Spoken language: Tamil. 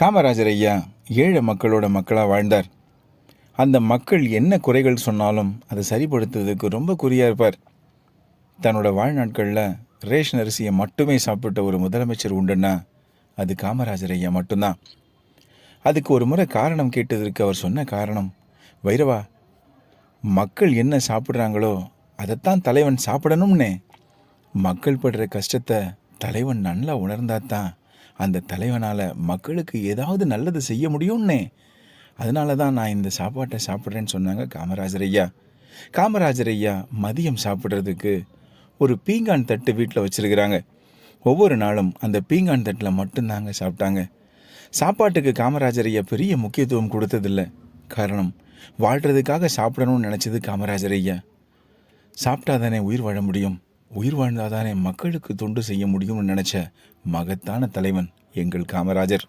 காமராஜர் ஐயா ஏழை மக்களோட மக்களாக வாழ்ந்தார். அந்த மக்கள் என்ன குறைகள் சொன்னாலும் அதை சரிப்படுத்துறதுக்கு ரொம்ப குறியாக இருப்பார். தன்னோட வாழ்நாட்களில் ரேஷன் அரிசியை மட்டுமே சாப்பிட்ட ஒரு முதலமைச்சர் உண்டுன்னா அது காமராஜர் ஐயா மட்டும்தான். அதுக்கு ஒரு முறை காரணம் கேட்டதற்கு அவர் சொன்ன காரணம் வைரவா மக்கள் என்ன சாப்பிட்றாங்களோ அதைத்தான் தலைவன் சாப்பிடணும்னே. மக்கள் படுற கஷ்டத்தை தலைவன் நல்லா உணர்ந்தா தான் அந்த தலைவனால் மக்களுக்கு ஏதாவது நல்லது செய்ய முடியும்னே. அதனால தான் நான் இந்த சாப்பாட்டை சாப்பிட்றேன்னு சொன்னாங்க காமராஜர் ஐயா. காமராஜர் ஐயா மதியம் சாப்பிட்றதுக்கு ஒரு பீங்கான் தட்டு வீட்டில் வச்சுருக்கிறாங்க. ஒவ்வொரு நாளும் அந்த பீங்கான் தட்டில் மட்டும்தாங்க சாப்பிட்டாங்க. சாப்பாட்டுக்கு காமராஜர் ஐயா பெரிய முக்கியத்துவம் கொடுத்ததில்ல. காரணம் வாழ்கிறதுக்காக சாப்பிடணும்னு நினச்சது காமராஜர் ஐயா. சாப்பிட்டாதானே உயிர் வாழ முடியும். உயிர் வாழ்ந்தாதானே மக்களுக்கு தொண்டு செய்ய முடியும்னு நினச்ச மகத்தான தலைவன் எங்கள் காமராஜர்.